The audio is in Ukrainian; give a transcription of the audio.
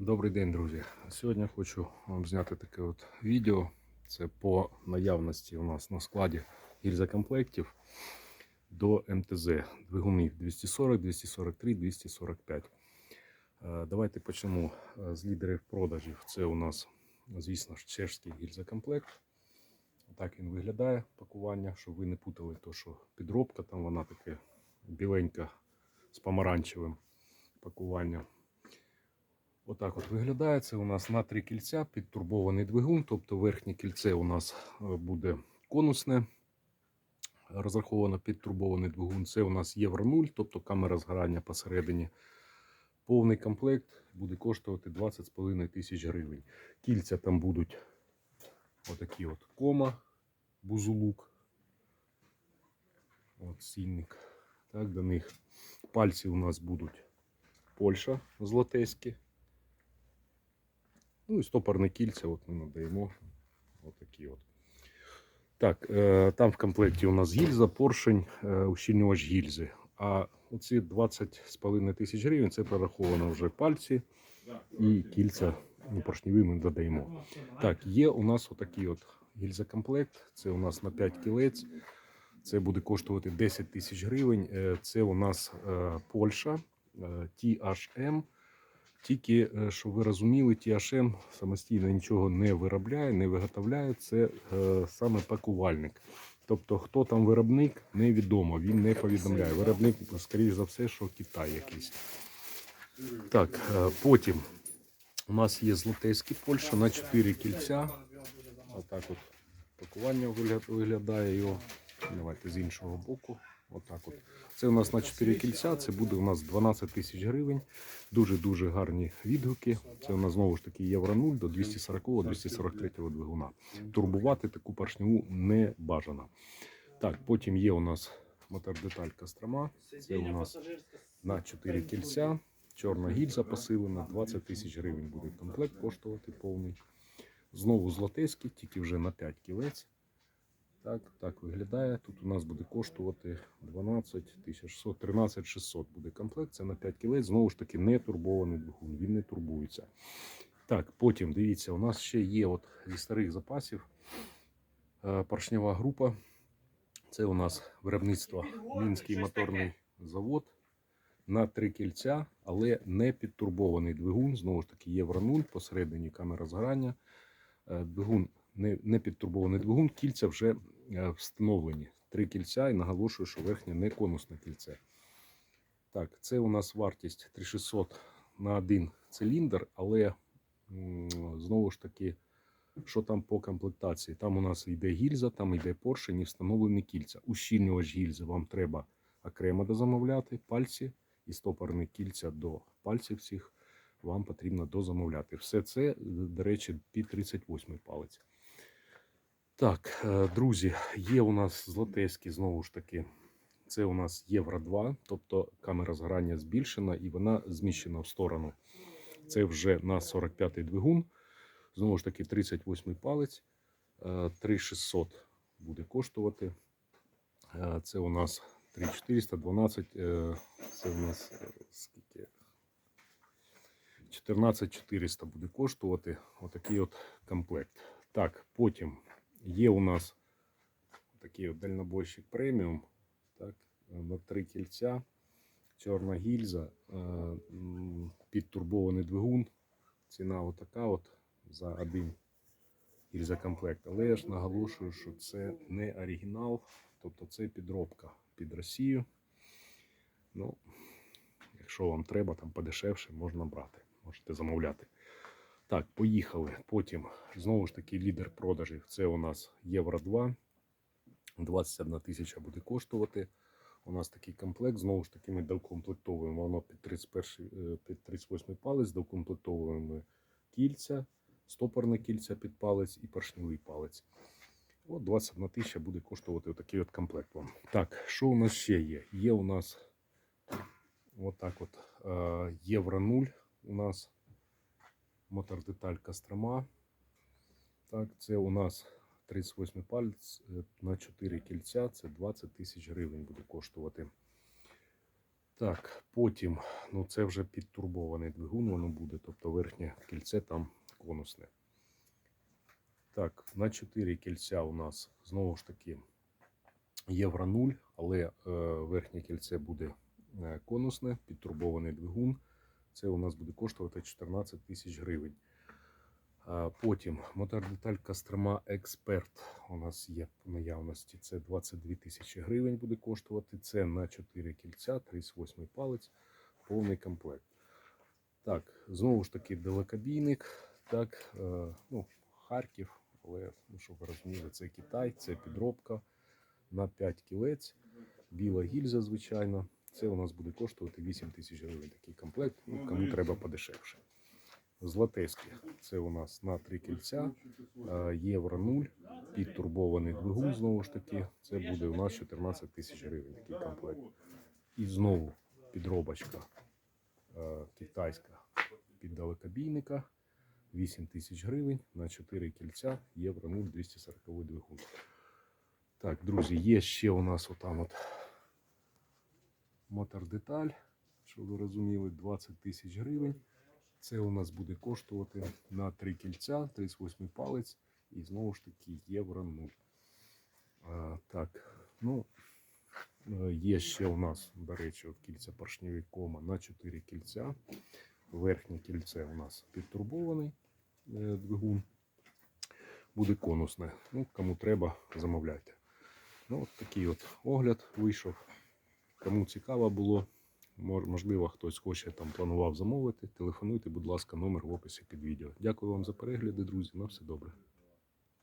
Добрий день, друзі. Сьогодні хочу вам зняти таке от відео. Це по наявності у нас на складі гільзакомплектів до МТЗ двигунів 240, 243, 245. Е, Давайте почнемо е, з лідерів продажів. Це у нас, звісно ж, чешський гільзакомплект. Так він виглядає пакування, щоб ви не путали, то що підробка, там вона таке біленька з помаранчевим пакуванням. Отак от виглядає. Це у нас на три кільця підтурбований двигун, тобто верхнє кільце у нас е, буде конусне. Розраховано підтурбований двигун. Це у нас Євро 0, тобто камера згорання посередині. Повний комплект буде коштувати 20,5 тисяч гривень. Кільця там будуть отакі от кома, бузулук. От сільник. Так, до них пальці у нас будуть Польща злотеські. Ну і стопорне кільця от ми надаємо. Отакі от. Так, е, там в комплекті у нас гільза, поршень, е, ущільнювач гільзи. А оці 20,5 тисяч гривень це прораховано вже пальці і кільця ну, поршневі ми додаємо. Так, є у нас отакий от гільзакомплект. Це у нас на 5 кілець. Це буде коштувати 10 тисяч гривень. Е, Це у нас Польща, THM. Тільки, е, щоб ви розуміли, THM самостійно нічого не виробляє, не виготовляє. Це е, саме пакувальник. Тобто, хто там виробник, невідомо, він не повідомляє. Виробник, скоріш за все, що Китай якийсь. Так, е, потім у нас є Злотейський Польща на 4 кільця. Отак от пакування вигля- виглядає його. Давайте з іншого боку. Отак от. Це у нас на 4 кільця, це буде у нас 12 тисяч гривень. Дуже-дуже гарні відгуки. Це у нас знову ж таки Євро 0 до 240-243 двигуна. Турбувати таку поршневу не бажано. Так, потім є у нас мотор-деталь Кострома. Це у нас на 4 кільця. Чорна гільза посилена, 20 тисяч гривень буде комплект коштувати повний. Знову злотейський, тільки вже на 5 кілець. Так, так виглядає. Тут у нас буде коштувати 12 600, 13 600 буде комплект. Це на 5 кілець. Знову ж таки, не турбований двигун, він не турбується. Так, потім дивіться, у нас ще є от зі старих запасів е, поршнева група. Це у нас виробництво Мінський моторний завод на три кільця, але не підтурбований двигун. Знову ж таки, Євро 0, посередині камера згорання. Е, Двигун не, не підтурбований двигун, кільця вже е, встановлені. Три кільця і наголошую, що верхнє не конусне кільце. Так, це у нас вартість 3600 на один циліндр, але знову ж таки, що там по комплектації? Там у нас йде гільза, там йде поршень і встановлені кільця. Ущільнювач гільзи вам треба окремо дозамовляти, пальці і стопорні кільця до пальців всіх вам потрібно дозамовляти. Все це, до речі, під 38 палець. Так, е, друзі, є у нас злотейські, знову ж таки, це у нас Євро 2, тобто камера згорання збільшена і вона зміщена в сторону. Це вже на 45-й двигун. Знову ж таки, 38-й палець, е, 3600 буде коштувати. Е, Це у нас 3400, 12, е, це у нас е, скільки? 14400 буде коштувати отакий от комплект. Так, потім є у нас такий от дальнобойщик преміум. Так, на три кільця, чорна гільза, е, підтурбований двигун. Ціна отака от за один гільзакомплект. Але я ж наголошую, що це не оригінал, тобто це підробка під Росію. Ну, якщо вам треба там подешевше, можна брати, можете замовляти. Так, поїхали. Потім знову ж таки лідер продажів. Це у нас Євро 2. 21 тисяча буде коштувати. У нас такий комплект. Знову ж таки, ми докомплектовуємо воно під 31, е, під 38 палець, докомплектовуємо кільця, стопорне кільця під палець і поршневий палець. От 21 тисяча буде коштувати такий от комплект вам. Так, що у нас ще є? Є у нас отак от е, Євро 0 у нас мотор деталь Кострома. Так, це у нас 38 палець е, на 4 кільця. Це 20 тисяч гривень буде коштувати. Так, потім, ну це вже підтурбований двигун, воно буде, тобто верхнє кільце там конусне. Так, на 4 кільця у нас знову ж таки євро 0, але е, верхнє кільце буде е, конусне, підтурбований двигун. Це у нас буде коштувати 14 тисяч гривень. Потім мотор-деталь Кострома Експерт у нас є в наявності. Це 22 тисячі гривень буде коштувати. Це на 4 кільця, 38 палець, повний комплект. Так, знову ж таки, далекобійник. Так, е, ну, Харків, але ну, щоб ви розуміли, це Китай, це підробка на 5 кілець, біла гільза, звичайно. Це у нас буде коштувати 8 тисяч гривень такий комплект, ну, кому треба подешевше. Златеське. Це у нас на 3 кільця, е, євро 0, підтурбований двигун, знову ж таки. Це буде у нас 14 тисяч гривень такий комплект. І знову підробочка е, китайська під далекобійника. 8 тисяч гривень на 4 кільця, євро 0, 240 двигун. Так, друзі, є ще у нас отам от мотор-деталь, щоб ви розуміли, 20 тисяч гривень. Це у нас буде коштувати на 3 кільця, 38 палець і знову ж таки євро 0. А, так, ну, е, є ще у нас, до речі, от кільця поршневі кома на 4 кільця. Верхнє кільце у нас підтурбований е, двигун. Буде конусне. Ну, кому треба, замовляйте. Ну, от такий от огляд вийшов. Кому цікаво було, мож- можливо, хтось хоче там планував замовити. Телефонуйте, будь ласка, номер в описі під відео. Дякую вам за перегляди, друзі. На все добре.